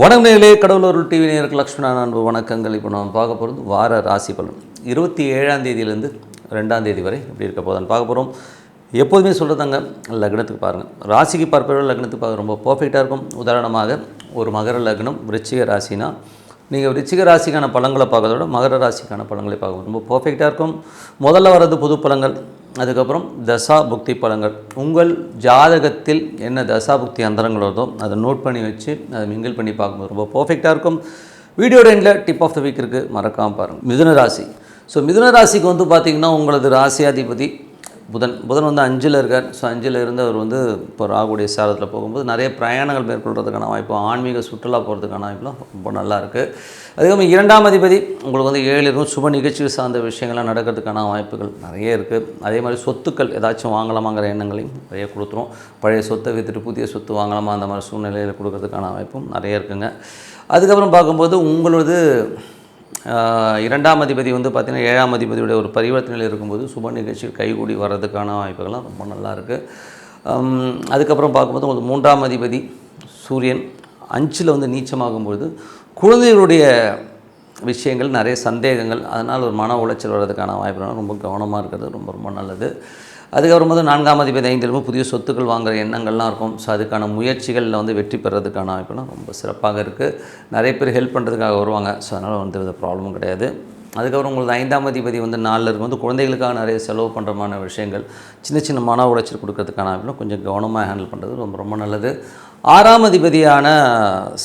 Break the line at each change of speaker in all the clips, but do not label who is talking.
வணக்கங்களே கடவுளூர் TV நேருக்கு லக்ஷ்மணா அன்பு வணக்கங்கள். இப்போ நம்ம பார்க்க போகிறது வார ராசி பலன். இருபத்தி ஏழாம் தேதியிலேருந்து ரெண்டாம் தேதி வரை இப்படி இருக்க போதான் பார்க்க போகிறோம் எப்போதுமே சொல்கிறதாங்க லக்னத்துக்கு பாருங்கள் ராசிக்கு பார்ப்பவர்கள் லக்னத்துக்கு பார்க்க ரொம்ப பர்ஃபெக்டாக இருக்கும். உதாரணமாக ஒரு மகர லக்னம் விருச்சிக ராசினா நீங்கள் விருச்சிக ராசிக்கான பழங்களை பார்க்கறத விட மகர ராசிக்கான பழங்களை பார்க்க ரொம்ப பர்ஃபெக்டாக இருக்கும். முதல்ல வர்றது புது பழங்கள். அதுக்கப்புறம் தசா புக்தி பலங்கள். உங்கள் ஜாதகத்தில் என்ன தசா புக்தி அந்தரங்கள் வருதோ அதை நோட் பண்ணி வச்சு அதை மிங்கிள் பண்ணி பார்க்கும்போது ரொம்ப பர்ஃபெக்டாக இருக்கும். வீடியோட எண்டில் டிப் ஆஃப் த வீக் இருக்குது மறக்காமல் பாருங்கள் மிதுன ராசி. ஸோ மிதுன ராசிக்கு வந்து பார்த்திங்கன்னா உங்களது ராசியாதிபதி புதன் புதன் வந்து அஞ்சில் இருக்கார். ஸோ அஞ்சில் இருந்து அவர் வந்து இப்போ ராகுடைய சாரத்தில் போகும்போது நிறைய பிரயாணங்கள் மேற்கொள்கிறதுக்கான வாய்ப்பு ஆன்மீக சுற்றுலா போகிறதுக்கான வாய்ப்புலாம் ரொம்ப நல்லா இருக்குது அதுக்கப்புறம் இரண்டாம் அதிபதி உங்களுக்கு வந்து ஏழு இருக்கும் சுப நிகழ்ச்சிகள் சார்ந்த விஷயங்கள்லாம் நடக்கிறதுக்கான வாய்ப்புகள் நிறைய இருக்குது அதே மாதிரி சொத்துக்கள் ஏதாச்சும் வாங்கலாமாங்கிற எண்ணங்களையும் நிறைய கொடுத்துரும். பழைய சொத்தை விற்றுட்டு புதிய சொத்து வாங்கலாமா அந்த மாதிரி சூழ்நிலையில் கொடுக்கறதுக்கான வாய்ப்பும் நிறைய இருக்குங்க. அதுக்கப்புறம் பார்க்கும்போது உங்களது இரண்டாம் அதிபதி வந்து பார்த்திங்கன்னா ஏழாம் அதிபதியுடைய ஒரு பரிவர்த்தனையில் இருக்கும்போது சுப நிகழ்ச்சியில் கைகூடி வர்றதுக்கான வாய்ப்புகள்லாம் ரொம்ப நல்லா இருக்குது அதுக்கப்புறம் பார்க்கும்போது உங்களுக்கு மூன்றாம் அதிபதி சூரியன் அஞ்சில் வந்து நீச்சமாகும்பொழுது குழந்தைகளுடைய விஷயங்கள் நிறைய சந்தேகங்கள் அதனால் ஒரு மன உளைச்சல் வர்றதுக்கான வாய்ப்புகள் ரொம்ப கவனமாக இருக்கிறது ரொம்ப ரொம்ப நல்லது. அதுக்கப்புறம் வந்து நான்காம் அதிபதி ஐந்திலும் புதிய சொத்துக்கள் வாங்குற எண்ணங்கள்லாம் இருக்கும். ஸோ அதுக்கான முயற்சிகளில் வந்து வெற்றி பெறதுக்கான வாய்ப்புலாம் ரொம்ப சிறப்பாக இருக்குது நிறைய பேர் ஹெல்ப் பண்ணுறதுக்காக வருவாங்க. ஸோ அதனால் வந்து வித ப்ராப்ளமும் கிடையாது. அதுக்கப்புறம் உங்களுக்கு ஐந்தாம் அதிபதி வந்து நாளில் இருக்கும் வந்து குழந்தைகளுக்காக நிறைய செலவு பண்ணுறமான விஷயங்கள் சின்ன சின்ன மன உளைச்சல் கொடுக்கறதுக்கான வாய்ப்புலாம் கொஞ்சம் கவனமாக ஹேண்டில் பண்ணுறது ரொம்ப ரொம்ப நல்லது. ஆறாம் அதிபதியான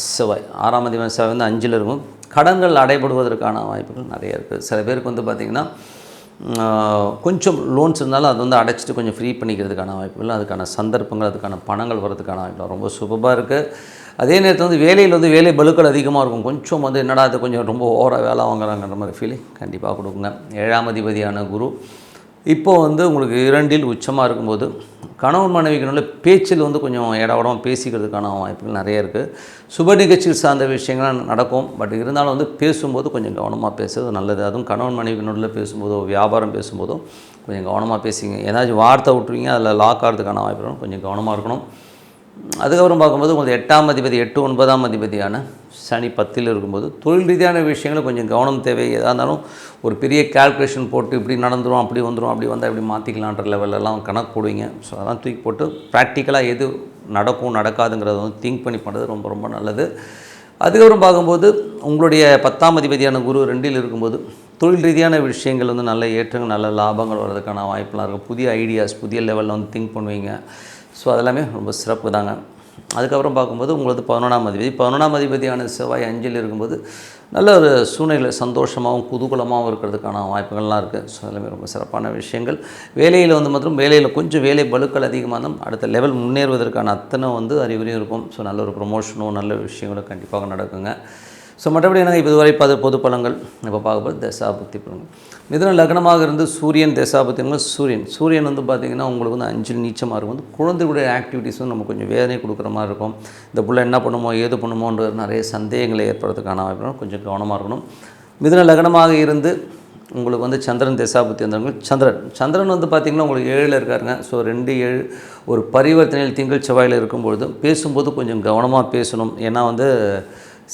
செவ்வாய் ஆறாம் அதிபதி செவ்வாய் வந்து அஞ்சில் இருக்கும் கடன்கள் அடைபடுவதற்கான வாய்ப்புகள் நிறைய இருக்குது சில பேருக்கு வந்து பார்த்திங்கன்னா கொஞ்சம் லோன்ஸ் இருந்தாலும் அது வந்து அடைச்சிட்டு கொஞ்சம் ஃப்ரீ பண்ணிக்கிறதுக்கான வாய்ப்புகள் அதுக்கான சந்தர்ப்பங்கள் அதுக்கான பணங்கள் வர்றதுக்கான வாய்ப்புகள் ரொம்ப சுபமாக இருக்குது அதே நேரத்தில் வந்து வேலையில் வந்து வேலை பலுக்கள் அதிகமாக இருக்கும். கொஞ்சம் வந்து என்னடா அது கொஞ்சம் ரொம்ப ஓவராக வேலை வாங்குறாங்கன்ற மாதிரி ஃபீலிங் கண்டிப்பாக கொடுக்குங்க. ஏழாம் அதிபதியான குரு இப்போ வந்து உங்களுக்கு இரண்டில் உச்சமாக இருக்கும்போது கணவன் மனைவிக்குள்ள பேச்சில் வந்து கொஞ்சம் இடவடம் பேசிக்கிறதுக்கான வாய்ப்புகள் நிறைய இருக்குது சுப நிகழ்ச்சிகள் சார்ந்த விஷயங்கள்லாம் நடக்கும். பட் இருந்தாலும் வந்து பேசும்போது கொஞ்சம் கவனமாக பேசுறது நல்லது. அதுவும் கணவன் மனைவிக்குள்ள பேசும்போதோ வியாபாரம் பேசும்போதோ கொஞ்சம் கவனமாக பேசிங்க. ஏதாச்சும் வார்த்தை விட்டுருவீங்க அதில் லாக் ஆகிறதுக்கான வாய்ப்பு கொஞ்சம் கவனமாக இருக்கணும். அதுக்கப்புறம் பார்க்கும்போது உங்களுக்கு எட்டாம் அதிபதி எட்டு ஒன்பதாம் அதிபதியான சனி பத்தில் இருக்கும்போது தொழில் ரீதியான விஷயங்கள் கொஞ்சம் கவனம் தேவை. எதாக இருந்தாலும் ஒரு பெரிய கால்குலேஷன் போட்டு இப்படி நடந்துடும் அப்படி வந்துடும் அப்படி வந்தால் இப்படி மாற்றிக்கலான்ற லெவலெல்லாம் கணக்கு போடுவீங்க. ஸோ அதெல்லாம் தூக்கி போட்டு ப்ராக்டிக்கலாக எது நடக்கும் நடக்காதுங்கிறத வந்து திங்க் பண்ணி பண்ணுறது ரொம்ப ரொம்ப நல்லது. அதுக்கப்புறம் பார்க்கும்போது உங்களுடைய பத்தாம் அதிபதியான குரு ரெண்டில் இருக்கும்போது தொழில் ரீதியான விஷயங்கள் வந்து நல்ல ஏற்றங்கள் நல்ல லாபங்கள் வர்றதுக்கான வாய்ப்பெலாம் இருக்கும் புதிய ஐடியாஸ் புதிய லெவலில் வந்து திங்க் பண்ணுவீங்க. ஸோ அதெல்லாமே ரொம்ப சிறப்பு தாங்க. அதுக்கப்புறம் பார்க்கும்போது உங்களது பதினொன்றாம் அதிபதி. பதினொன்றாம் அதிபதியான செவ்வாய் அஞ்சில் இருக்கும்போது நல்ல ஒரு சூழ்நிலை சந்தோஷமாகவும் குதூகலமாகவும் இருக்கிறதுக்கான வாய்ப்புகள்லாம் இருக்குது ஸோ எல்லாமே ரொம்ப சிறப்பான விஷயங்கள். வேலையில் வந்து மற்றும் வேலையில் கொஞ்சம் வேலை பலுக்கள் அதிகமாக இருந்தால் அடுத்த லெவல் முன்னேறுவதற்கான அத்தனை வந்து அறிகுறியும் இருக்கும். ஸோ நல்ல ஒரு ப்ரொமோஷனும் நல்ல விஷயங்களும் கண்டிப்பாக நடக்குங்க. ஸோ மற்றபடி எனக்கு இப்போ இதுவரை பது பொது பலங்கள்? இப்போ பார்க்கும்போது தசாபக்தி பலங்கள். மிதன லக்னமாக இருந்து சூரியன் தசாபுக்திங்க சூரியன். சூரியன் வந்து பார்த்திங்கன்னா உங்களுக்கு வந்து அஞ்சில் நீச்சமாக இருக்கும் வந்து குழந்தைகளுடைய ஆக்டிவிட்டீஸ் வந்து நம்ம கொஞ்சம் வேதனை கொடுக்குற மாதிரி இருக்கும். இந்த புள்ள என்ன பண்ணுமோ ஏது பண்ணுமோன்ற நிறைய சந்தேகங்களை ஏற்படுறதுக்கான வாய்ப்பு கொஞ்சம் கவனமாக இருக்கணும். மிதன லக்னமாக இருந்து உங்களுக்கு வந்து சந்திரன் தசாபுத்தி வந்தவங்க சந்திரன். சந்திரன் வந்து பார்த்திங்கன்னா உங்களுக்கு ஏழில் இருக்காருங்க. ஸோ ரெண்டு ஏழு ஒரு பரிவர்த்தனையில் திங்கள் செவ்வாயில் இருக்கும்பொழுது பேசும்போது கொஞ்சம் கவனமாக பேசணும். ஏன்னா வந்து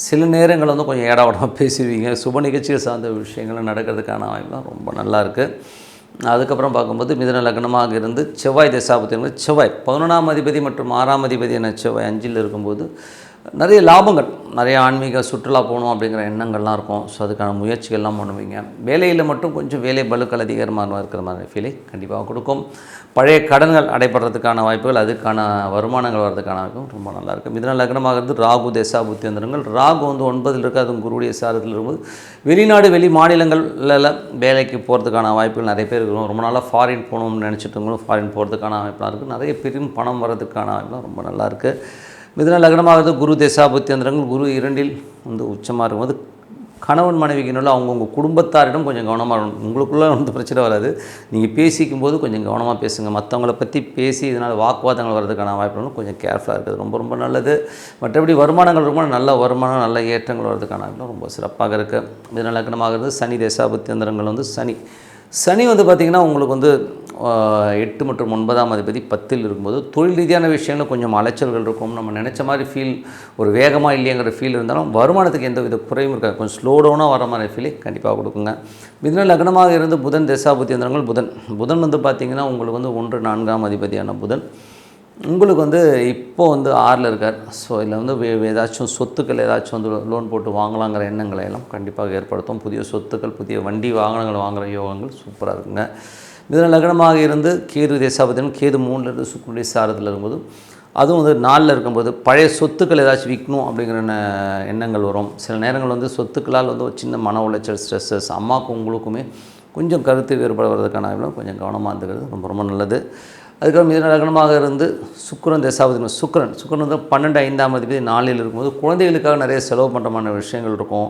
சில நேரங்கள் வந்து கொஞ்சம் ஏடாவடமாக பேசிடுவீங்க சுப நிகழ்ச்சிகள் சார்ந்த விஷயங்களும் நடக்கிறதுக்கான வாய்ப்புலாம் ரொம்ப நல்லா இருக்குது அதுக்கப்புறம் பார்க்கும்போது மிதன லக்னமாக இருந்து செவ்வாய் தசாபத்தி செவ்வாய். பதினொன்றாம் அதிபதி மற்றும் ஆறாம் அதிபதி என செவ்வாய் அஞ்சில் இருக்கும்போது நிறைய லாபங்கள். நிறைய ஆன்மீக சுற்றுலா போகணும் அப்படிங்கிற எண்ணங்கள்லாம் இருக்கும். ஸோ அதுக்கான முயற்சிகள்லாம் பண்ணுவீங்க. வேலையில் மட்டும் கொஞ்சம் வேலை பலுக்கள் அதிகமாக இருக்கிற மாதிரி ஃபீலை கண்டிப்பாக கொடுக்கும். பழைய கடன்கள் அடைபடுறதுக்கான வாய்ப்புகள் அதுக்கான வருமானங்கள் வர்றதுக்கான வாய்ப்பும் ரொம்ப நல்லாயிருக்கும் இதனால் லக்னமாகிறது ராகு தேசா புத்தியந்திரங்கள் ராகு வந்து ஒன்பதில் இருக்குது அதுவும் குருவுடைய சாரத்தில் இருக்கும்போது வெளிநாடு வெளி மாநிலங்களில் வேலைக்கு போகிறதுக்கான வாய்ப்புகள் நிறைய பேர் இருக்கும். ரொம்ப நாளாக ஃபாரின் போகணும்னு நினச்சிட்டவங்களும் ஃபாரின் போகிறதுக்கான வாய்ப்புலாம் இருக்குது நிறைய பெரும் பணம் வர்றதுக்கான வாய்ப்புலாம் ரொம்ப நல்லாயிருக்கு மிதுன லக்னமாகிறது குரு தேசாபுத்தியந்திரங்கள் குரு இரண்டில் வந்து உச்சமாக இருக்கும்போது கணவன் மனைவிக்கினுள்ள அவங்கவுங்க குடும்பத்தாரிடம் கொஞ்சம் கவனமாக இருக்கணும். உங்களுக்குள்ளே வந்து பிரச்சனை வராது. நீங்கள் பேசிக்கும் போது கொஞ்சம் கவனமாக பேசுங்க. மற்றவங்கள பற்றி பேசி இதனால் வாக்குவாதங்கள் வர்றதுக்கான வாய்ப்புகளும் கொஞ்சம் கேர்ஃபுல்லாக இருக்குது. ரொம்ப ரொம்ப நல்லது. மற்றபடி வருமானங்கள் ரொம்ப நல்ல வருமானம் நல்ல ஏற்றங்கள் வர்றதுக்கான வாய்ப்புகளும் ரொம்ப சிறப்பாக இருக்குது இதனால் லக்னமாகிறது சனி தேசாபுத்தியந்திரங்கள் வந்து சனி. சனி வந்து பார்த்திங்கன்னா உங்களுக்கு வந்து எட்டு மற்றும் ஒன்பதாம் அதிபதி பத்தில் இருக்கும்போது தொழில் ரீதியான விஷயங்கள் கொஞ்சம் அலைச்சல்கள் இருக்கும் நம்ம நினச்ச மாதிரி ஃபீல் ஒரு வேகமாக இல்லையங்கிற ஃபீல் இருந்தாலும் வருமானத்துக்கு எந்த வித குறையும் இருக்காது. கொஞ்சம் ஸ்லோ டவுனாக வர மாதிரி ஃபீலை கண்டிப்பாக கொடுக்குங்க. மிதுன லக்னமாக இருந்து புதன் தசாபுத்தி எந்திரங்கள் புதன். புதன் வந்து பார்த்திங்கன்னா உங்களுக்கு வந்து ஒன்று நான்காம் அதிபதியான புதன். உங்களுக்கு வந்து இப்போ வந்து ஆறில் இருக்கார். ஸோ இதில் வந்து ஏதாச்சும் சொத்துக்கள் ஏதாச்சும் வந்து லோன் போட்டு வாங்கலாங்கிற எண்ணங்களை எல்லாம் கண்டிப்பாக ஏற்படுத்தும். புதிய சொத்துக்கள் புதிய வண்டி வாகனங்கள் வாங்குகிற யோகங்கள் சூப்பராக இருக்குங்க. இதில் லக்னமாக இருந்து கேது தேசாபதினும் கேது மூணில் இருந்து சுக்குடைய சாரத்தில் இருக்கும்போது அதுவும் வந்து நாளில் இருக்கும்போது பழைய சொத்துக்கள் ஏதாச்சும் விற்கணும் அப்படிங்கிற எண்ணங்கள் வரும். சில நேரங்கள் வந்து சொத்துக்களால் வந்து ஒரு சின்ன மன உளைச்சல் ஸ்ட்ரெஸ்ஸஸ் அம்மாவுக்கும் உங்களுக்குமே கொஞ்சம் கருத்து வேறுபாடு வர்றதுக்கான கொஞ்சம் கவனமாக இருந்துக்கிறது ரொம்ப ரொம்ப நல்லது. அதுக்கப்புறம் மிதன லக்னமாக இருந்து சுக்கரன் தசாபதி சுக்கரன். சுக்கரன் வந்து பன்னெண்டு ஐந்தாம் அதிபதி நாளில் இருக்கும்போது குழந்தைகளுக்காக நிறைய செலவு பண்ணுறமான விஷயங்கள் இருக்கும்.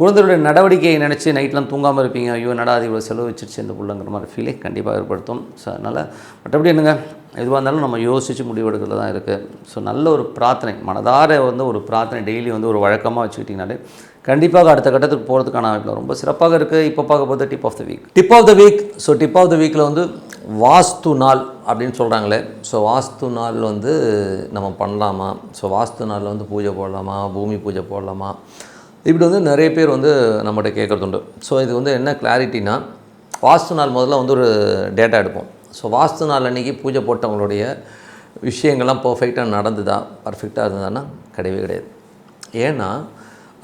குழந்தைகளுடைய நடவடிக்கையை நினச்சி நைட்லாம் தூங்காமல் இருப்பீங்க. ஐயோ நடா அது இவ்வளோ செலவு வச்சிருச்சு இந்த பிள்ளைங்கிற மாதிரி ஃபீலை கண்டிப்பாக ஏற்படுத்தும். ஸோ அதனால் மற்றபடி என்னங்க? எதுவாக இருந்தாலும் நம்ம யோசித்து முடிவெடுக்கிறது தான் இருக்குது ஸோ நல்ல ஒரு பிரார்த்தனை மனதார வந்து ஒரு பிரார்த்தனை டெய்லி வந்து ஒரு வழக்கமாக வச்சுக்கிட்டிங்கனாலே கண்டிப்பாக அடுத்த கட்டத்துக்கு போகிறதுக்கான வாய்ப்பில் ரொம்ப சிறப்பாக இருக்குது இப்போ பார்க்க போது tip of the week tip of the week so tip of the வீக்கில் வந்து வாஸ்து நாள் அப்படின்னு சொல்கிறாங்களே ஸோ வாஸ்து நாள் வந்து நம்ம பண்ணலாமா? ஸோ வாஸ்து நாளில் வந்து பூஜை போடலாமா? பூமி பூஜை போடலாமா? இப்படி வந்து நிறைய பேர் வந்து நம்மகிட்ட கேட்குறது உண்டு ஸோ இது வந்து என்ன கிளாரிட்டினா வாஸ்து நாள் முதல்ல வந்து ஒரு டேட்டா எடுப்போம். ஸோ வாஸ்து நாள் அன்றைக்கி பூஜை போட்டவங்களுடைய விஷயங்கள்லாம் பர்ஃபெக்டாக நடந்துதா? பர்ஃபெக்டாக இருந்ததுன்னா கிடையவே கிடையாது. ஏன்னா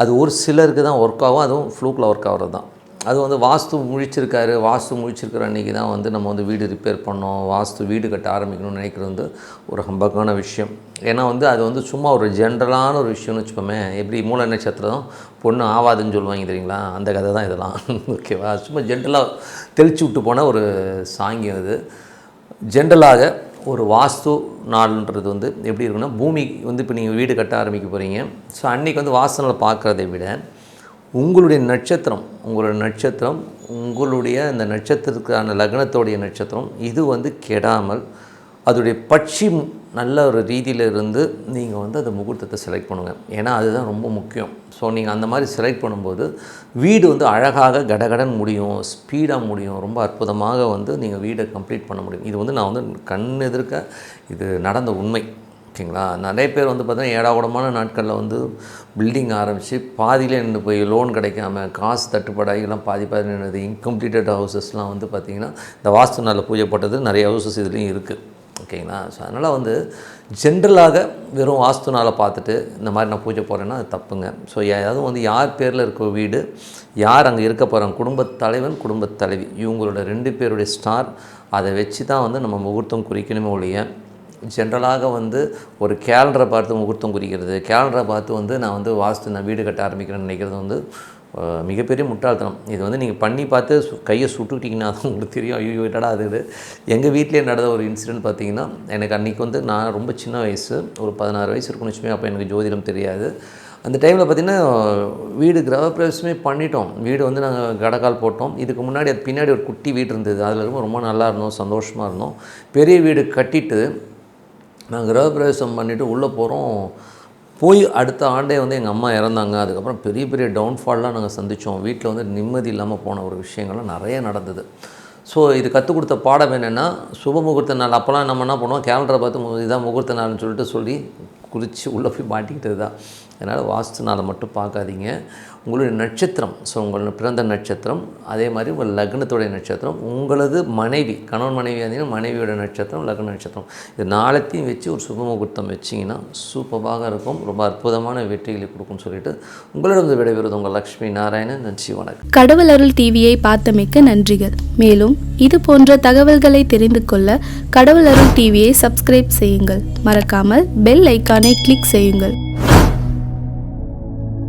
அது ஒரு சிலருக்கு தான் ஒர்க் ஆகும் அதுவும் ஃப்ளூக்கில் ஒர்க் ஆகிறது தான். அது வந்து வாஸ்து முழிச்சிருக்காரு வாஸ்து முழிச்சிருக்கிற அன்றைக்கி தான் வந்து நம்ம வந்து வீடு ரிப்பேர் பண்ணோம் வாஸ்து வீடு கட்ட ஆரம்பிக்கணும்னு நினைக்கிறது வந்து ஒரு ஹம்பக்கான விஷயம். ஏன்னா வந்து அது வந்து சும்மா ஒரு ஜென்ரலான ஒரு விஷயம்னு வச்சுப்போமே எப்படி மூல நட்சத்திரம் பொண்ணு ஆவாதுன்னு சொல்லுவாங்க தெரியுங்களா? அந்த கதை தான் இதெல்லாம். ஓகேவா சும்மா ஜென்ரலாக தெளிச்சு விட்டு போன ஒரு சாங்கியம் இது. ஜென்ரலாக ஒரு வாஸ்து நாள்ன்றது வந்து எப்படி இருக்குன்னா பூமி வந்து இப்போ நீங்கள் வீடு கட்ட ஆரம்பிக்க போகிறீங்க ஸோ அன்றைக்கி வந்து வாஸ்து நாள் பார்க்குறதை விட உங்களுடைய நட்சத்திரம் உங்களுடைய நட்சத்திரம் உங்களுடைய அந்த நட்சத்திரத்துக்கான லக்னத்தோடைய நட்சத்திரம் இது வந்து கெடாமல் அதோடைய பட்சி நல்ல ஒரு ரீதியில் இருந்து நீங்கள் வந்து அந்த முகூர்த்தத்தை செலக்ட் பண்ணுங்கள் ஏன்னா அதுதான் ரொம்ப முக்கியம். ஸோ நீங்கள் அந்த மாதிரி செலக்ட் பண்ணும்போது வீடு வந்து அழகாக கடகடன் முடியும் ஸ்பீடாக முடியும் ரொம்ப அற்புதமாக வந்து நீங்கள் வீடை கம்ப்ளீட் பண்ண முடியும். இது வந்து நான் வந்து கண் எதிர்க்க இது நடந்த உண்மை. ஓகேங்களா? நிறைய பேர் வந்து பார்த்தீங்கன்னா ஏடாகூடமான நாட்களில் வந்து பில்டிங் ஆரம்பித்து பாதியிலே நின்று போய் லோன் கிடைக்காம காசு தட்டுப்பாடாகி எல்லாம் பாதி பாதி நின்றது இன்கம்ப்ளீட்டட் ஹவுசஸ்லாம் வந்து பார்த்திங்கன்னா இந்த வாஸ்து நாளில் பூஜை போட்டது நிறைய ஹவுசஸ் இதுலேயும் இருக்குது ஓகேங்களா? ஸோ அதனால் வந்து ஜென்ரலாக வெறும் வாஸ்து நாளை பார்த்துட்டு இந்த மாதிரி நான் பூஜை போகிறேன்னா அது தப்புங்க. ஸோ அதுவும் வந்து யார் பேரில் இருக்க வீடு யார் அங்கே இருக்க போகிறாங்க குடும்பத் தலைவன் குடும்பத் தலைவி இவங்களோட ரெண்டு பேருடைய ஸ்டார் அதை வச்சு தான் வந்து நம்ம முகூர்த்தம் குறிக்கணுமே ஒழிய ஜென்ரலாக வந்து ஒரு கேலண்டரை பார்த்து முகூர்த்தம் குறிக்கிறது கேலண்டரை பார்த்து வந்து நான் வந்து வாஸ்து நான் வீடு கட்ட ஆரம்பிக்கிறேன்னு நினைக்கிறது வந்து மிகப்பெரிய முட்டாள்தனம். இது வந்து நீங்கள் பண்ணி பார்த்து கையை சுட்டுக்கிட்டிங்கன்னா தான் உங்களுக்கு தெரியும். ஐயோ என்னடா அது இது? எங்கள் வீட்டிலே நடந்த ஒரு இன்சிடென்ட் பார்த்தீங்கன்னா எனக்கு அன்றைக்கி வந்து நான் ரொம்ப சின்ன வயசு ஒரு பதினாறு வயசு இருக்குன்னு வச்சுமே அப்போ எனக்கு ஜோதிடம் தெரியாது. அந்த டைமில் பார்த்திங்கன்னா வீடு கிரகப்பிரவேசமே பண்ணிட்டோம். வீடு வந்து நாங்கள் கடக்கால் போட்டோம். இதுக்கு முன்னாடி அது பின்னாடி ஒரு குட்டி வீடு இருந்தது. அதில் ரொம்ப ரொம்ப நல்லா இருந்தோம் சந்தோஷமாக இருந்தோம். பெரிய வீடு கட்டிட்டு நாங்கள் கிரகப்பிரவேசம் பண்ணிவிட்டு உள்ளே போகிறோம் போய் அடுத்த ஆண்டே வந்து எங்கள் அம்மா இறந்தாங்க. அதுக்கப்புறம் பெரிய பெரிய டவுன்ஃபால்லாம் நாங்கள் சந்தித்தோம் வீட்டில் வந்து நிம்மதி இல்லாமல் போன ஒரு விஷயங்கள்லாம் நிறைய நடந்தது. ஸோ இது கற்றுக் கொடுத்த பாடம் என்னென்னா சுப முகூர்த்த நாள். அப்போல்லாம் நம்ம என்ன பண்ணுவோம்? கேலண்டரை பார்த்து மு- இதான் முகூர்த்த நாள்னு சொல்லிட்டு சொல்லி குறித்து உள்ளே போய் மாட்டிக்கிட்டது தான் அதனால் வாஸ்து மட்டும் பார்க்காதீங்க. உங்களுடைய நட்சத்திரம் ஸோ உங்களோட பிறந்த நட்சத்திரம் அதே மாதிரி உங்கள் லக்னத்துடைய நட்சத்திரம் உங்களது மனைவி கணவன் மனைவி இருந்தீங்கன்னா மனைவியோட நட்சத்திரம் லக்ன நட்சத்திரம். இது நாளத்தையும் வச்சு ஒரு சுப முகூர்த்தம் வச்சிங்கன்னா சூப்பராக இருக்கும். ரொம்ப அற்புதமான வெற்றிகளை கொடுக்கும்னு சொல்லிட்டு உங்களிடம் விடைபெறுவது உங்கள் லக்ஷ்மி நாராயணன். நன்றி வணக்கம்.
கடவுள் அருள் டிவியை பார்த்தமைக்க நன்றிகள். மேலும் இது போன்ற தகவல்களை தெரிந்து கொள்ள கடவுள் அருள் டிவியை சப்ஸ்கிரைப் செய்யுங்கள். மறக்காமல் பெல் ஐக்கானை கிளிக் செய்யுங்கள்.